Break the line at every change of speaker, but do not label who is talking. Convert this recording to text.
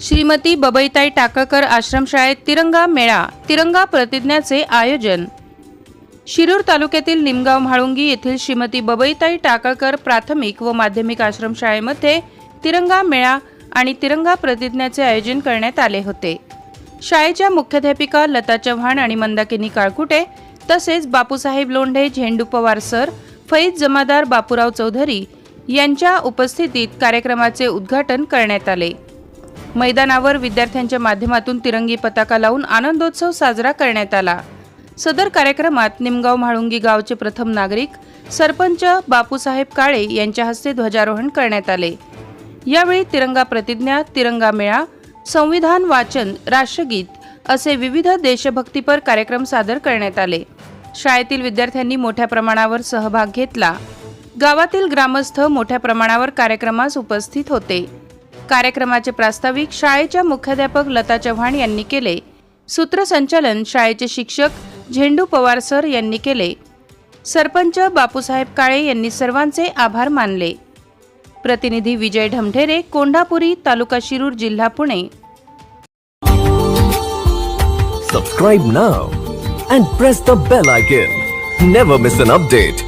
श्रीमती बबईताई टाकळकर आश्रमशाळेत तिरंगा मेळा तिरंगा प्रतिज्ञाचे आयोजन. शिरूर तालुक्यातील निमगाव म्हाळुंगी येथील श्रीमती बबईताई टाकळकर प्राथमिक व माध्यमिक आश्रमशाळेमध्ये तिरंगा मेळा आणि तिरंगा प्रतिज्ञाचे आयोजन करण्यात आले होते. शाळेच्या मुख्याध्यापिका लता चव्हाण आणि मंदाकिनी काळकुटे तसेच बापूसाहेब लोंढे झेंडू पवार सर फैज जमादार बापूराव चौधरी यांच्या उपस्थितीत कार्यक्रमाचे उद्घाटन करण्यात आले. मैदानावर विद्यार्थ्यांच्या माध्यमातून तिरंगी पताका लावून आनंदोत्सव साजरा करण्यात आला. सदर कार्यक्रमात निमगाव म्हाळुंगी गावचे प्रथम नागरिक सरपंच बापूसाहेब काळे यांच्या हस्ते ध्वजारोहण करण्यात आले. यावेळी तिरंगा प्रतिज्ञा तिरंगा मेळा संविधान वाचन राष्ट्रगीत असे विविध देशभक्तीपर कार्यक्रम सादर करण्यात आले. शाळेतील विद्यार्थ्यांनी मोठ्या प्रमाणावर सहभाग घेतला. गावातील ग्रामस्थ मोठ्या प्रमाणावर कार्यक्रमास उपस्थित होते. कार्यक्रमाचे प्रास्ताविक शाळेच्या मुख्याध्यापक लता चव्हाण यांनी केले. सूत्रसंचालन शाळेचे शिक्षक झेंडू पवार सर यांनी केले. सरपंच बापूसाहेब काळे यांनी सर्वांचे आभार मानले. प्रतिनिधी विजय ढमढेरे कोंढापुरी तालुका शिरूर जिल्हा Pune.
Subscribe now and press the bell icon never miss an update